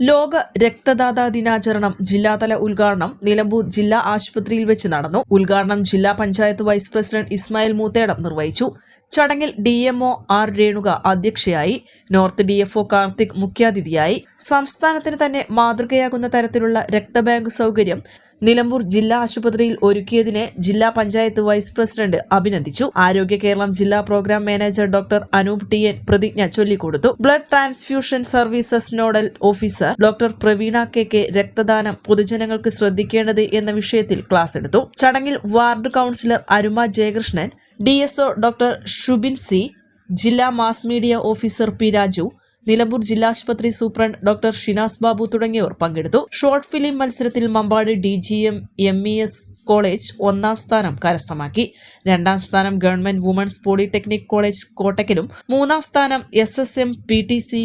ലോക രക്തദാതാ ദിനാചരണം ജില്ലാതല ഉദ്ഘാടനം നിലമ്പൂർ ജില്ലാ ആശുപത്രിയിൽ വെച്ച് നടന്നു. ഉദ്ഘാടനം ജില്ലാ പഞ്ചായത്ത് വൈസ് പ്രസിഡന്റ് ഇസ്മായിൽ മൂത്തേടം നിർവഹിച്ചു. ചടങ്ങിൽ ഡി എംഒ ആർ രേണുക അധ്യക്ഷയായി. North D F O Karthik മുഖ്യാതിഥിയായി. സംസ്ഥാനത്തിന് തന്നെ മാതൃകയാകുന്ന തരത്തിലുള്ള രക്തബാങ്ക് സൗകര്യം നിലമ്പൂർ ജില്ലാ ആശുപത്രിയിൽ ഒരുക്കിയതിനെ ജില്ലാ പഞ്ചായത്ത് വൈസ് പ്രസിഡന്റ് അഭിനന്ദിച്ചു. ആരോഗ്യ കേരളം ജില്ലാ programme manager doctor Anoop T N പ്രതിജ്ഞ ചൊല്ലിക്കൊടുത്തു. Blood transfusion services nodal officer doctor Praveena K K രക്തദാനം പൊതുജനങ്ങൾക്ക് ശ്രദ്ധിക്കേണ്ടത് എന്ന വിഷയത്തിൽ ക്ലാസ് എടുത്തു. ചടങ്ങിൽ ward councillor Aruma Jayakrishnan D doctor Shubin C ജില്ലാ mass media officer P Raju Nilambur ജില്ലാശുപത്രി superintendent doctor Shinas Babu തുടങ്ങിയവർ പങ്കെടുത്തു. ഷോർട്ട് ഫിലിം മത്സരത്തിൽ Mampad D G M M E S college ഒന്നാം സ്ഥാനം കരസ്ഥമാക്കി. രണ്ടാം സ്ഥാനം ഗവൺമെന്റ് വുമൺസ് പോളിടെക്നിക് കോളേജ് കോട്ടയ്ക്കലും മൂന്നാം സ്ഥാനം S S M P T C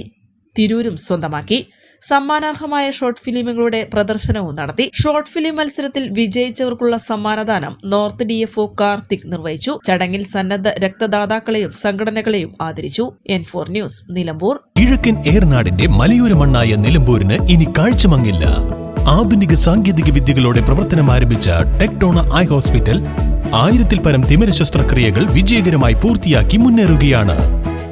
തിരൂരും സ്വന്തമാക്കി. സമ്മാനാർഹമായ ഷോർട്ട് ഫിലിമുകളുടെ പ്രദർശനവും നടത്തി. ഷോർട്ട് ഫിലിം മത്സരത്തിൽ വിജയിച്ചവർക്കുള്ള സമ്മാനദാനം north D F O Karthik നിർവഹിച്ചു. ചടങ്ങിൽ സന്നദ്ധ രക്തദാതാക്കളെയും സംഘടനകളെയും ആദരിച്ചു. N four news Nilambur. കിഴക്കൻ ഏർനാടിന്റെ മലയോര മണ്ണായ നിലമ്പൂരിന് ഇനി കാഴ്ചമങ്ങില്ല. ആധുനിക സാങ്കേതിക വിദ്യകളോടെ പ്രവർത്തനം ആരംഭിച്ച ടെക്ടോണ ഐ ഹോസ്പിറ്റൽ ആയിരത്തിൽ പരം തിമിര ശസ്ത്രക്രിയകൾ വിജയകരമായി പൂർത്തിയാക്കി മുന്നേറുകയാണ്.